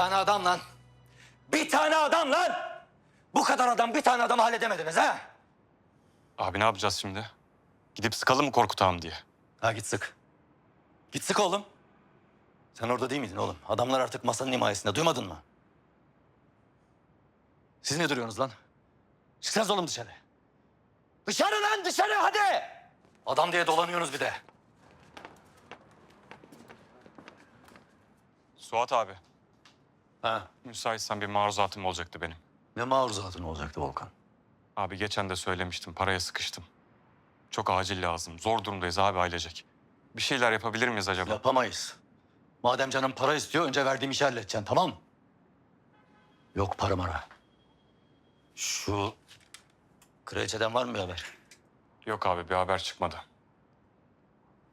tane adam lan. Bir tane adam lan. Bu kadar adam bir tane adamı halledemediniz ha? Abi ne yapacağız şimdi? Gidip sıkalım mı Korkut ağam diye. Ha git sık. Git sık oğlum. Sen orada değil miydin oğlum? Adamlar artık masanın himayesinde. Duymadın mı? Siz ne duruyorsunuz lan? Çıksanız oğlum dışarı. Dışarı lan dışarı hadi. Adam diye dolanıyorsunuz bir de. Suat abi, Ha. müsaitsen bir maruzatım olacaktı benim. Ne maruzatın olacaktı Volkan? Abi geçen de söylemiştim, paraya sıkıştım. Çok acil lazım. Zor durumdayız abi ailecek. Bir şeyler yapabilir miyiz acaba? Yapamayız. Madem canım para istiyor önce verdiğim işi halledeceksin tamam mı? Yok para mara. Şu kraliçeden var mı bir haber? Yok abi, bir haber çıkmadı.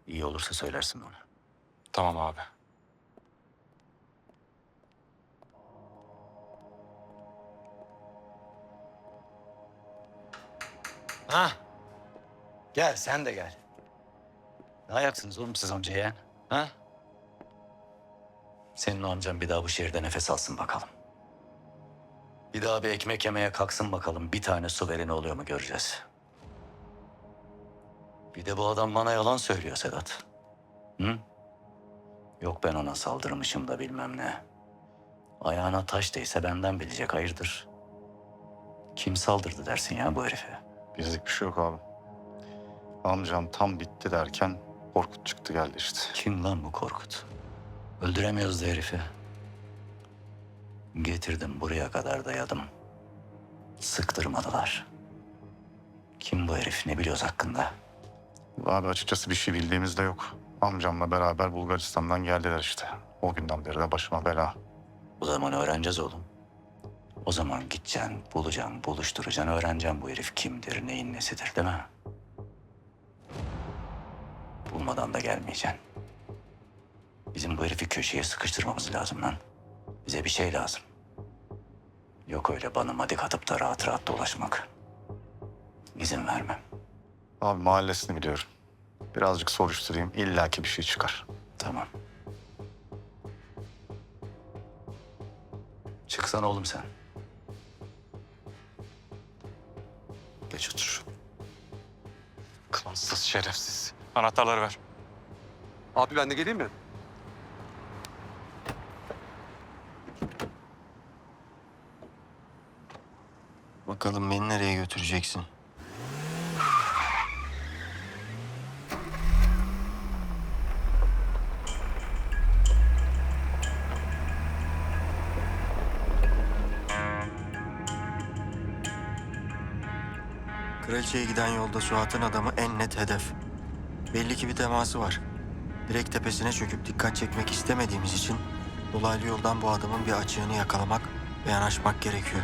İyi olursa söylersin bana. Tamam abi. Ha? Gel sen de gel. Ne ayaksınız oğlum siz amca yeğen? Ha? Senin o amcan bir daha bu şehirde nefes alsın bakalım. Bir daha bir ekmek yemeye kalksın bakalım. Bir tane su vereni oluyor mu göreceğiz. Bir de bu adam bana yalan söylüyor Sedat. Hı? Yok ben ona saldırmışım da bilmem ne. Ayağına taş değse benden bilecek hayırdır. Kim saldırdı dersin ya bu herife? Bizlik bir şey yok abi. Amcam tam bitti derken Korkut çıktı geldi işte. Kim lan bu Korkut? Öldüremiyoruz da herifi. Getirdim buraya kadar dayadım. Sıktırmadılar. Kim bu herif ne biliyoruz hakkında? Abi açıkçası bir şey bildiğimiz de yok. Amcamla beraber Bulgaristan'dan geldiler işte. O günden beri de başıma bela. O zaman öğreneceğiz oğlum. O zaman gideceksin, bulacaksın, buluşturacaksın, öğreneceksin bu herif kimdir, neyin nesidir değil mi? Bulmadan da gelmeyeceksin. Bizim bu herifi köşeye sıkıştırmamız lazım lan. Bize bir şey lazım. Yok öyle bana madik atıp da rahat rahat dolaşmak. İzin vermem. Abi mahallesini biliyorum. Birazcık soruşturayım. İlla ki bir şey çıkar. Tamam. Çıksana oğlum sen. Geç otur. Klansız, şerefsiz. Anahtarları ver. Abi ben de geleyim mi? Bakalım beni nereye götüreceksin? Kraliçeye giden yolda Suat'ın adamı en net hedef. Belli ki bir teması var. Direkt tepesine çöküp dikkat çekmek istemediğimiz için dolaylı yoldan bu adamın bir açığını yakalamak ve yanaşmak gerekiyor.